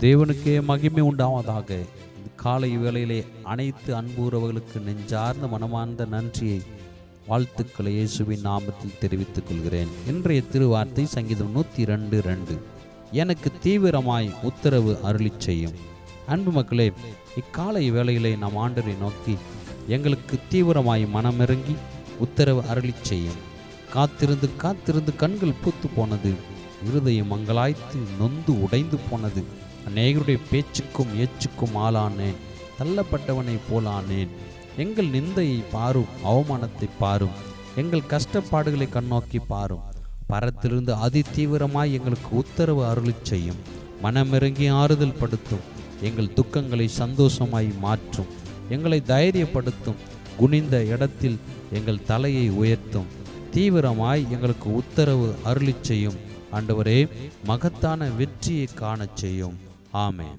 தேவனுக்கே மகிமை உண்டாவதாக. காலை வேளையிலே அனைத்து அன்பு உறவுகளுக்கு நெஞ்சார்ந்த மனமார்ந்த நன்றியை வாழ்த்துக்களை இயேசுவின் நாமத்தில் தெரிவித்துக் கொள்கிறேன். இன்றைய திருவார்த்தை சங்கீதம் நூற்றி ரெண்டு ரெண்டு. எனக்கு தீவிரமாய் உத்தரவு அருளிச் செய்யும். அன்பு மக்களே இக்காலை வேளையிலே நாம் ஆண்டரை நோக்கி எங்களுக்கு தீவிரமாய் மனமிறங்கி உத்தரவு அருளிச் செய்யும். காத்திருந்து காத்திருந்து கண்கள் பூத்து போனது. இருதயம் மங்களாய்த்து நொந்து உடைந்து போனது. அநேகருடைய பேச்சுக்கும் ஏச்சுக்கும் ஆளானேன். தள்ளப்பட்டவனைப் போலானேன் எங்கள் நிந்தையை பாரும் அவமானத்தை பாரும். எங்கள் கஷ்டப்பாடுகளை கண்ணோக்கி பாரும். பரத்திலிருந்து அதி தீவிரமாய் எங்களுக்கு உத்தரவு அருளி செய்யும். மனமிறங்கி ஆறுதல் படுத்தும். எங்கள் துக்கங்களை சந்தோஷமாய் மாற்றும். எங்களை தைரியப்படுத்தும். குனிந்த இடத்தில் எங்கள் தலையை உயர்த்தும். தீவிரமாய் எங்களுக்கு உத்தரவு அருளிச் செய்யும். ஆண்டவரே மகத்தான வெற்றியை காணச் செய்யும். ആമേൻ